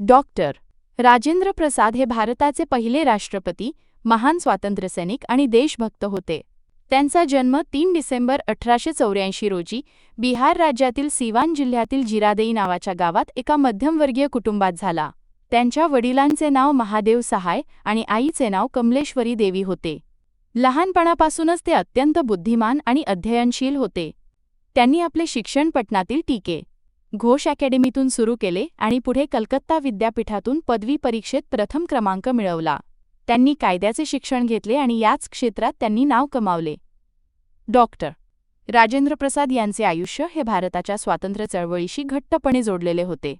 Doctor Rajendra Prasad हे भारताचे पहिले राष्ट्रपती महान स्वातंत्र्यसैनिक आणि देशभक्त होते. त्यांचा जन्म तीन डिसेंबर अठराशे चौऱ्याऐंशी रोजी बिहार राज्यातील सिवान जिल्ह्यातील जिरादेई नावाच्या गावात एका मध्यमवर्गीय कुटुंबात झाला. त्यांच्या वडिलांचे नाव महादेव सहाय आणि आईचे नाव कमलेश्वरी देवी होते. लहानपणापासूनच ते अत्यंत बुद्धिमान आणि अध्ययनशील होते. त्यांनी आपले शिक्षण पटनातील टीके घोष अकॅडमीतून सुरू केले आणि पुढे कलकत्ता विद्यापीठातून पदवी परीक्षेत प्रथम क्रमांक मिळवला. त्यांनी कायद्याचे शिक्षण घेतले आणि याच क्षेत्रात त्यांनी नाव कमावले. डॉक्टर राजेंद्र प्रसाद यांचे आयुष्य हे भारताच्या स्वातंत्र्य चळवळीशी घट्टपणे जोडलेले होते.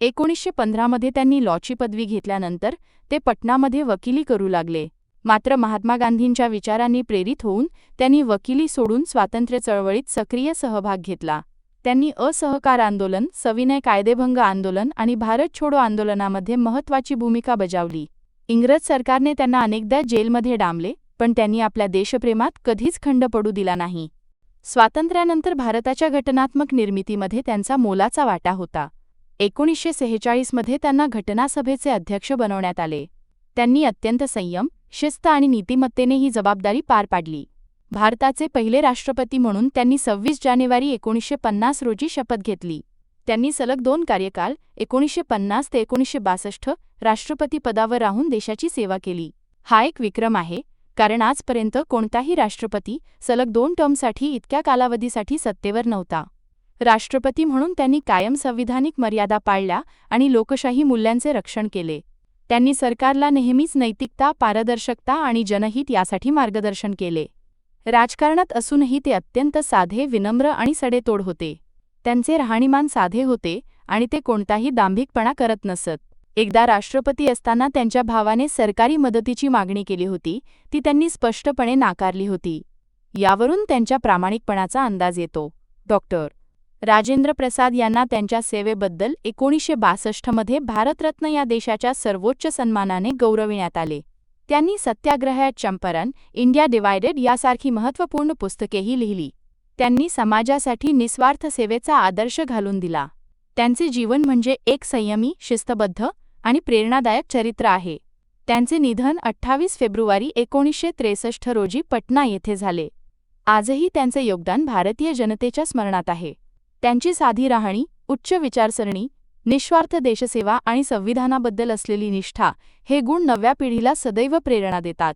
एकोणीसशे पंधरामध्ये त्यांनी लॉची पदवी घेतल्यानंतर ते पटनामध्ये वकिली करू लागले. मात्र महात्मा गांधींच्या विचारांनी प्रेरित होऊन त्यांनी वकिली सोडून स्वातंत्र्य चळवळीत सक्रिय सहभाग घेतला. त्यांनी असहकार आंदोलन सविनय कायदेभंग आंदोलन आणि भारत छोडो आंदोलनामध्ये महत्त्वाची भूमिका बजावली. इंग्रज सरकारने त्यांना अनेकदा जेलमध्ये डांबले पण त्यांनी आपल्या देशप्रेमात कधीच खंड पडू दिला नाही. स्वातंत्र्यानंतर भारताच्या घटनात्मक निर्मितीमध्ये त्यांचा मोलाचा वाटा होता. एकोणीसशे सेहेचाळीसमध्ये त्यांना घटनासभेचे अध्यक्ष बनवण्यात आले. त्यांनी अत्यंत संयम शिस्त आणि नीतिमत्तेने ही जबाबदारी पार पाडली. भारताचे पहिले राष्ट्रपती म्हणून त्यांनी सव्वीस जानेवारी एकोणीसशे पन्नास रोजी शपथ घेतली. त्यांनी सलग दोन कार्यकाल एकोणीसशे पन्नास ते एकोणीसशे बासष्ट राष्ट्रपती पदावर राहून देशाची सेवा केली. हा एक विक्रम आहे कारण आजपर्यंत कोणताही राष्ट्रपती सलग दोन टर्मसाठी इतक्या कालावधीसाठी सत्तेवर नव्हता. राष्ट्रपती म्हणून त्यांनी कायम संविधानिक मर्यादा पाळल्या आणि लोकशाही मूल्यांचे रक्षण केले. त्यांनी सरकारला नेहमीच नैतिकता पारदर्शकता आणि जनहित यासाठी मार्गदर्शन केले. राजकारणात असूनही ते अत्यंत साधे विनम्र आणि सडेतोड होते. त्यांचे राहणीमान साधे होते आणि ते कोणताही दांभिकपणा करत नसत. एकदा राष्ट्रपती असताना त्यांच्या भावाने सरकारी मदतीची मागणी केली होती ती त्यांनी स्पष्टपणे नाकारली होती. यावरून त्यांच्या प्रामाणिकपणाचा अंदाज येतो. डॉक्टर राजेंद्र प्रसाद यांना त्यांच्या सेवेबद्दल एकोणीसशे बासष्टमध्ये भारतरत्न या देशाच्या सर्वोच्च सन्मानाने गौरविण्यात आले. त्यांनी सत्याग्रह चंपरन इंडिया डिवायडेड यासारखी महत्त्वपूर्ण पुस्तकेही लिहिली. त्यांनी समाजासाठी निस्वार्थ सेवेचा आदर्श घालून दिला. त्यांचे जीवन म्हणजे एक संयमी शिस्तबद्ध आणि प्रेरणादायक चरित्र आहे. त्यांचे निधन अठ्ठावीस फेब्रुवारी एकोणीसशे त्रेसष्ट रोजी पटना येथे झाले. आजही त्यांचे योगदान भारतीय जनतेच्या स्मरणात आहे. त्यांची साधी राहणी उच्च विचारसरणी निस्वार्थ देशसेवा आणि संविधानाबद्दल असलेली निष्ठा हे गुण नव्या पिढीला सदैव प्रेरणा देतात.